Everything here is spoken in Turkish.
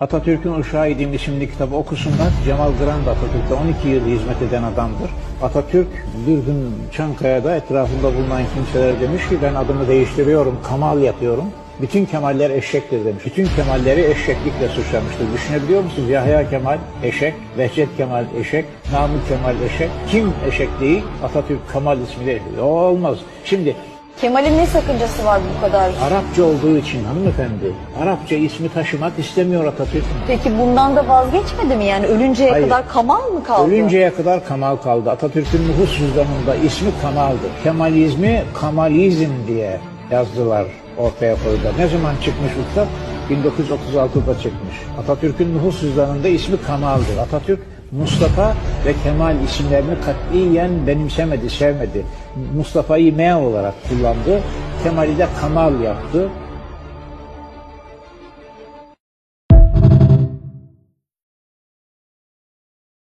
Atatürk'ün Uşağı'ydım isimli kitabı okusunlar. Cemal Grand Atatürk'te 12 yıl hizmet eden adamdır. Atatürk bir gün Çankaya'da etrafında bulunan kimseler demiş ki ben adımı değiştiriyorum, kamal yapıyorum. Bütün kemaller eşektir demiş. Bütün kemalleri eşeklikle suçlamıştır. Düşünebiliyor musunuz? Yahya Kemal eşek, Behçet Kemal eşek, Namık Kemal eşek. Kim eşek değil? Atatürk Kemal ismiyle. O olmaz. Şimdi Kemal'in ne sakıncası var bu kadar? Arapça olduğu için hanımefendi, Arapça ismi taşımak istemiyor Atatürk. Peki bundan da vazgeçmedi mi? Yani ölünceye Hayır. kadar Kamal mı kaldı? Ölünceye kadar Kamal kaldı. Atatürk'ün nüfus cüzdanında ismi Kamal'dır. Kemalizmi Kamalizm diye yazdılar ortaya koydular. Ne zaman çıkmış bu kitap? 1936'da çıkmış. Atatürk'ün nüfus cüzdanında ismi Kamal'dır. Atatürk Mustafa ve Kemal isimlerini katiyen benimsemedi, sevmedi. Mustafa'yı M olarak kullandı. Kemal'i de Kamal yaptı.